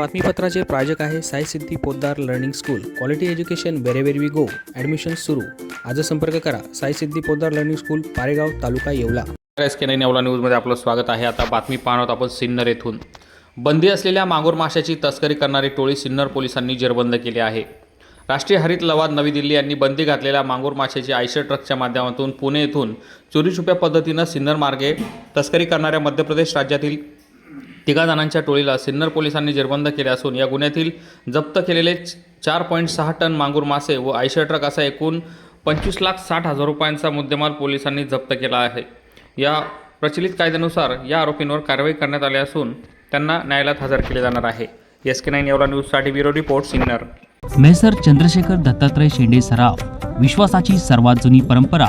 बातमीपत्राचे प्रायोजक आहे Sai Siddhi Poddar learning school. Quality education wherever we go admission सुरू. आज संपर्क करा. साई सिद्धी पोद्दार लर्निंग स्कूल पारेगाव तालुका Yeola. S K nine Yeola न्यूजमध्ये आपलं स्वागत आहे. आता बातमी पाहणार आपण सिन्नर येथून. बंदी असलेल्या मांगूर माशाची तस्करी करणारी टोळी सिन्नर पोलिसांनी जेरबंद केली आहे. राष्ट्रीय हरित लवाद नवी दिल्ली यांनी बंदी घातलेल्या मांगूर माशाची आयशर ट्रकच्या माध्यमातून पुणे येथून चोरीछुप्या पद्धतीनं सिन्नर मार्गे तस्करी करणाऱ्या मध्य प्रदेश राज्यातील तिघा जणांच्या टोळीला सिन्नर पोलिसांनी जेरबंद केले असून या गुन्ह्यातील जप्त केलेले चार पॉईंट सहा टन मांगूर मासे व आयशर ट्रक असा एकूण पंचवीस लाख साठ हजार रुपयांचा मुद्देमाल पोलिसांनी जप्त केला आहे. या प्रचलित कायद्यानुसार या आरोपींवर कारवाई करण्यात आली असून त्यांना न्यायालयात हजर केले जाणार आहे. एस के नाईन एवढा न्यूजसाठी bureau report Sinnar. Messrs Chandrashekhar Dattatray Shende सराव विश्वासाची सर्वात जुनी परंपरा